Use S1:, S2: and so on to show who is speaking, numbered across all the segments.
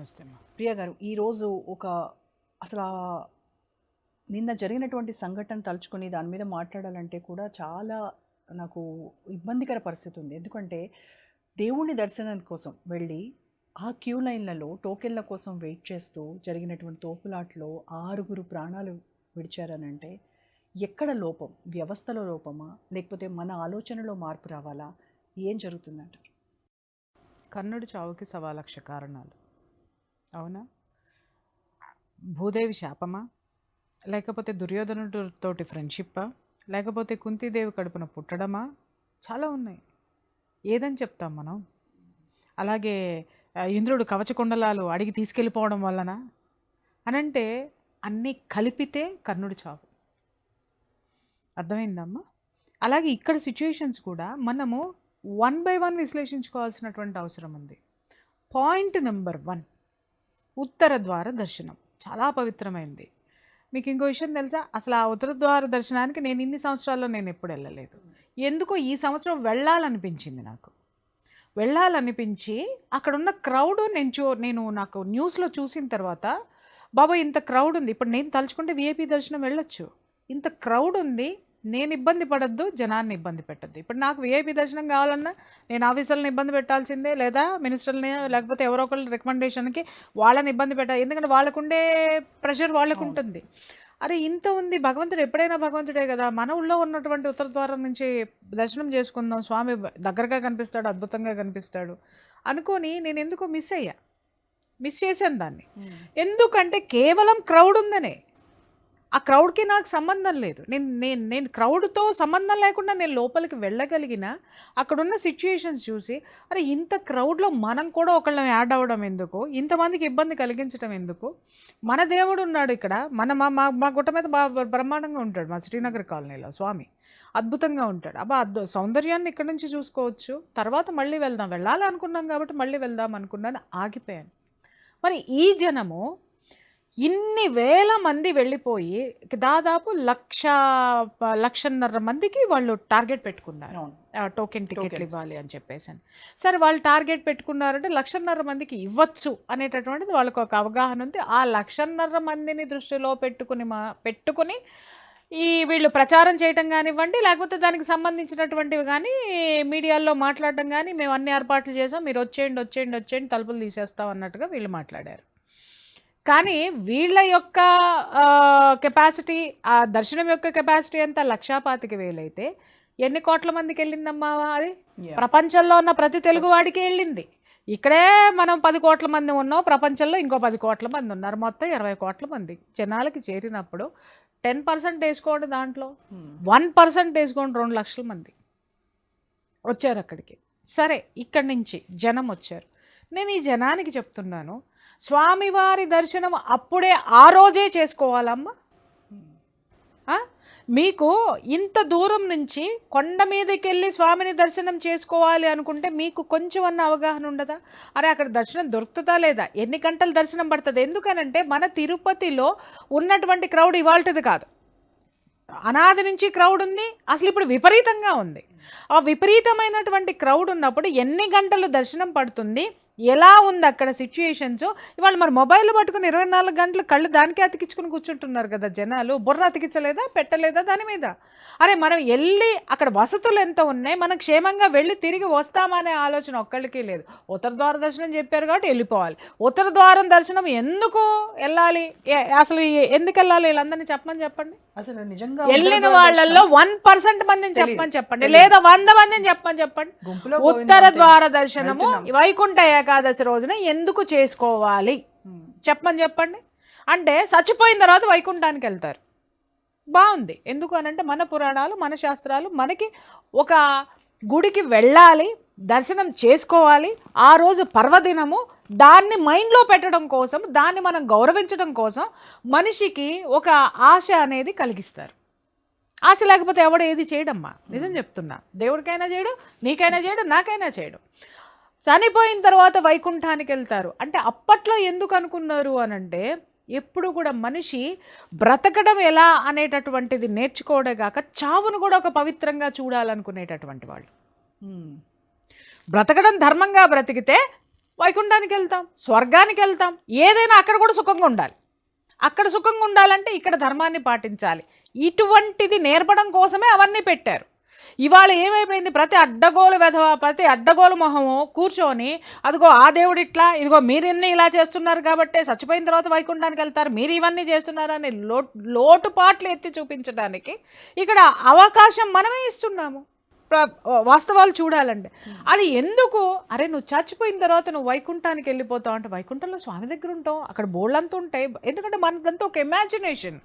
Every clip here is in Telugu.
S1: నమస్తే అమ్మా
S2: ప్రియ గారు ఈరోజు ఒక అసలు నిన్న జరిగినటువంటి సంఘటన తలుచుకుని దాని మీద మాట్లాడాలంటే కూడా చాలా నాకు ఇబ్బందికర పరిస్థితి ఉంది. ఎందుకంటే దేవుణ్ణి దర్శనం కోసం వెళ్ళి ఆ క్యూ లైన్లలో టోకెన్ల కోసం వెయిట్ చేస్తూ జరిగినటువంటి తోపులాట్లో ఆరుగురు ప్రాణాలు విడిచారనంటే ఎక్కడ లోపం? వ్యవస్థలో లోపమా? లేకపోతే మన ఆలోచనలో మార్పు రావాలా? ఏం జరుగుతుందంటారు?
S1: కర్ణుడి చావుకి సవా లక్ష కారణాలు. అవునా? భూదేవి శాపమా? లేకపోతే దుర్యోధనుడు తోటి ఫ్రెండ్షిప్పా? లేకపోతే కుంతీదేవి కడుపున పుట్టడమా? చాలా ఉన్నాయి. ఏదని చెప్తాం మనం? అలాగే ఇంద్రుడు కవచకుండలాలు అడిగి తీసుకెళ్ళిపోవడం వలన అనంటే అన్నీ కలిపితే కర్ణుడు చావు. అర్థమైందమ్మా అలాగే ఇక్కడ సిచ్యుయేషన్స్ కూడా మనము వన్ బై వన్ విశ్లేషించుకోవాల్సినటువంటి అవసరం ఉంది. పాయింట్ నెంబర్ వన్ ఉత్తర ద్వార దర్శనం. చాలా పవిత్రమైంది. మీకు ఇంకో విషయం తెలుసా? అసలు ఆ ఉత్తర ద్వార దర్శనానికి నేను ఇన్ని సంవత్సరాల్లో నేను ఎప్పుడు వెళ్ళలేదు. ఎందుకో ఈ సంవత్సరం వెళ్ళాలనిపించింది నాకు. వెళ్ళాలనిపించి అక్కడ ఉన్న క్రౌడ్ నేను చూ నేను నాకు న్యూస్లో చూసిన తర్వాత బాబా ఇంత క్రౌడ్ ఉంది. ఇప్పుడు నేను తలుచుకుంటే విఐపి దర్శనం వెళ్ళొచ్చు. ఇంత క్రౌడ్ ఉంది. నేను ఇబ్బంది పడద్దు జనాన్ని ఇబ్బంది పెట్టద్దు. ఇప్పుడు నాకు విఐపి దర్శనం కావాలన్నా నేను ఆఫీసర్లను ఇబ్బంది పెట్టాల్సిందే లేదా మినిస్టర్ని లేకపోతే ఎవరో ఒకళ్ళ రికమెండేషన్కి వాళ్ళని ఇబ్బంది పెట్టాలి ఎందుకంటే వాళ్ళకుండే ప్రెషర్ వాళ్ళకు ఉంటుంది అరే ఇంత ఉంది భగవంతుడు ఎప్పుడైనా భగవంతుడే కదా మన ఊళ్ళో ఉన్నటువంటి ఉత్తర ద్వారం నుంచి దర్శనం చేసుకుందాం స్వామి దగ్గరగా కనిపిస్తాడు అద్భుతంగా కనిపిస్తాడు అనుకొని నేను ఎందుకో మిస్ అయ్యా. మిస్ చేశాను దాన్ని. ఎందుకంటే కేవలం క్రౌడ్ ఉందనే. ఆ క్రౌడ్కి నాకు సంబంధం లేదు. నేను నేను నేను క్రౌడ్తో సంబంధం లేకుండా నేను లోపలికి వెళ్ళగలిగిన అక్కడున్న సిచ్యుయేషన్స్ చూసి అరే ఇంత క్రౌడ్లో మనం కూడా ఒకళ్ళం యాడ్ అవ్వడం ఎందుకు? ఇంతమందికి ఇబ్బంది కలిగించడం ఎందుకు? మన దేవుడు ఉన్నాడు ఇక్కడ. మన మా మా మా గుట్ట మీద బాగా బ్రహ్మాండంగా ఉంటాడు మా శ్రీనగర్ కాలనీలో స్వామి. అద్భుతంగా ఉంటాడు. అబ్బా అద్ సౌందర్యాన్ని ఇక్కడ నుంచి చూసుకోవచ్చు. తర్వాత మళ్ళీ వెళ్దాం. వెళ్ళాలి అనుకున్నాం కాబట్టి మళ్ళీ వెళ్దాం అనుకున్నాను ఆగిపోయాను. మరి ఈ జనము ఇన్ని వేల మంది వెళ్ళిపోయి దాదాపు లక్ష లక్షన్నర మందికి వాళ్ళు టార్గెట్ పెట్టుకున్నారు. టోకెన్ టికెట్లు. ఇవ్వాలి అని చెప్పేసి అని. సరే వాళ్ళు టార్గెట్ పెట్టుకున్నారంటే లక్షన్నర మందికి ఇవ్వచ్చు అనేటటువంటిది వాళ్ళకు ఒక అవగాహన ఉంది. ఆ లక్షన్నర మందిని దృష్టిలో పెట్టుకుని మా పెట్టుకుని ఈ వీళ్ళు ప్రచారం చేయటం కానివ్వండి లేకపోతే దానికి సంబంధించినటువంటివి కానీ మీడియాల్లో మాట్లాడటం కానీ మేము అన్ని ఏర్పాట్లు చేసాం మీరు వచ్చేయండి వచ్చేయండి వచ్చేయండి తలుపులు తీసేస్తాం అన్నట్టుగా వీళ్ళు మాట్లాడారు. కానీ వీళ్ళ యొక్క కెపాసిటీ ఆ దర్శనం యొక్క కెపాసిటీ అంతా లక్షాపాతికి వేలైతే ఎన్ని కోట్ల మందికి వెళ్ళిందమ్మా అది. ప్రపంచంలో ఉన్న ప్రతి తెలుగువాడికి వెళ్ళింది. ఇక్కడే మనం పది కోట్ల మంది ఉన్నాం ప్రపంచంలో ఇంకో పది కోట్ల మంది ఉన్నారు. మొత్తం ఇరవై కోట్ల మంది జనాలకి చేరినప్పుడు టెన్ పర్సెంట్ వేసుకోండి దాంట్లో.
S2: Hmm.
S1: వన్ పర్సెంట్ వేసుకోండి రెండు లక్షల మంది. వచ్చారు అక్కడికి. సరే ఇక్కడి నుంచి జనం వచ్చారు. నేను ఈ జనానికి చెప్తున్నాను స్వామివారి దర్శనం అప్పుడే ఆ రోజే చేసుకోవాలమ్మా. మీకు ఇంత దూరం నుంచి కొండ మీదకి వెళ్ళి స్వామిని దర్శనం చేసుకోవాలి అనుకుంటే మీకు కొంచెం అన్న అవగాహన ఉండదా? అరే అక్కడ దర్శనం దొరుకుతుందా లేదా? ఎన్ని గంటలు దర్శనం పడుతుంది? ఎందుకనంటే మన తిరుపతిలో ఉన్నటువంటి క్రౌడ్ ఇవాల్టిది కాదు. అనాది నుంచి క్రౌడ్ ఉంది అసలు ఇప్పుడు విపరీతంగా ఉంది. ఆ విపరీతమైనటువంటి క్రౌడ్ ఉన్నప్పుడు ఎన్ని గంటలు దర్శనం పడుతుంది? ఎలా ఉంది అక్కడ సిచ్యుయేషన్స్ ఇవాళ మరి మొబైల్ పట్టుకుని ఇరవై నాలుగు గంటలు కళ్ళు దానికే అతికించుకుని కూర్చుంటున్నారు కదా జనాలు. బుర్ర అతికించలేదా? పెట్టలేదా దాని మీద? అరే మనం వెళ్ళి అక్కడ వసతులు ఎంత ఉన్నాయి? మనం క్షేమంగా వెళ్ళి తిరిగి వస్తామనే ఆలోచన ఒక్కళ్ళకి లేదు. ఉత్తర ద్వార దర్శనం చెప్పారు కాబట్టి వెళ్ళిపోవాలి. ఉత్తర ద్వారం దర్శనం ఎందుకు వెళ్ళాలి? అసలు ఎందుకు వెళ్ళాలి? వీళ్ళందరినీ చెప్పమని చెప్పండి.
S2: అసలు నిజంగా
S1: వెళ్ళిన వాళ్ళల్లో వన్ పర్సెంట్ మందిని. చెప్పమని చెప్పండి. లేదా వంద మందిని చెప్పమని చెప్పండి. ఉత్తర ద్వార దర్శనము. వైకుంఠ ఏకాదశి రోజున ఎందుకు చేసుకోవాలి? చెప్పమని చెప్పండి. అంటే చచ్చిపోయిన తర్వాత వైకుంఠానికి వెళ్తారు. బాగుంది. ఎందుకు అనంటే మన పురాణాలు మన శాస్త్రాలు మనకి ఒక గుడికి వెళ్ళాలి దర్శనం చేసుకోవాలి ఆ రోజు పర్వదినము దాన్ని మైండ్లో పెట్టడం కోసం దాన్ని మనం గౌరవించడం కోసం మనిషికి ఒక ఆశ అనేది కలిగిస్తారు. ఆశ లేకపోతే ఎవడు ఏది చేయడమ్మా? నిజం చెప్తున్నా. దేవుడికైనా చేయడు నీకైనా చేయడు నాకైనా చేయడు. చనిపోయిన తర్వాత వైకుంఠానికి వెళ్తారు. అంటే అప్పట్లో ఎందుకు అనుకున్నారు అని అంటే ఎప్పుడు కూడా మనిషి బ్రతకడం ఎలా అనేటటువంటిది నేర్చుకోవడే కాక చావును కూడా ఒక పవిత్రంగా చూడాలనుకునేటటువంటి వాళ్ళు. బ్రతకడం ధర్మంగా బ్రతికితే వైకుంఠానికి వెళ్తాం స్వర్గానికి వెళ్తాం ఏదైనా అక్కడ కూడా సుఖంగా ఉండాలి. అక్కడ సుఖంగా ఉండాలంటే ఇక్కడ ధర్మాన్ని పాటించాలి. ఇటువంటిది నేర్పడం కోసమే అవన్నీ పెట్టారు. ఇవాళ ఏమైపోయింది? ప్రతి అడ్డగోలు వెధవ ప్రతి అడ్డగోలు మొహము కూర్చొని అదిగో ఆ దేవుడు ఇట్లా ఇదిగో మీరిన్ని ఇలా చేస్తున్నారు కాబట్టి చచ్చిపోయిన తర్వాత వైకుంఠానికి వెళ్తారు మీరు ఇవన్నీ చేస్తున్నారని లో లోటుపాట్లు ఎత్తి చూపించడానికి ఇక్కడ అవకాశం మనమే ఇస్తున్నాము. వాస్తవాలు చూడాలంటే. అది ఎందుకు? అరే నువ్వు చచ్చిపోయిన తర్వాత నువ్వు వైకుంఠానికి వెళ్ళిపోతావు అంటే వైకుంఠంలో స్వామి దగ్గర ఉంటావు అక్కడ బోళ్ళంతా ఉంటాయి. ఎందుకంటే మనదంతా ఒక ఇమాజినేషన్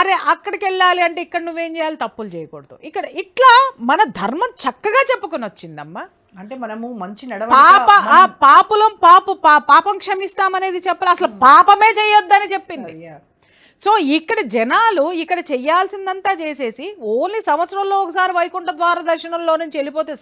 S1: అరే అక్కడికి వెళ్ళాలి అంటే ఇక్కడ నువ్వేం చేయాలి? తప్పులు చేయకూడదు. ఇక్కడ ఇట్లా మన ధర్మం చక్కగా చెప్పుకొని వచ్చిందమ్మా
S2: అంటే మనము మంచి
S1: పాప ఆ పాపులం పాపు పాపం క్షమిస్తామనేది చెప్పాలి. అసలు పాపమే చేయొద్దని చెప్పింది.
S2: Yeah.
S1: సో ఇక్కడ జనాలు ఇక్కడ చెయ్యాల్సిందంతా చేసేసి ఓన్లీ సంవత్సరంలో ఒకసారి వైకుంఠ ద్వార దర్శనంలో నుంచి వెళ్ళిపోతే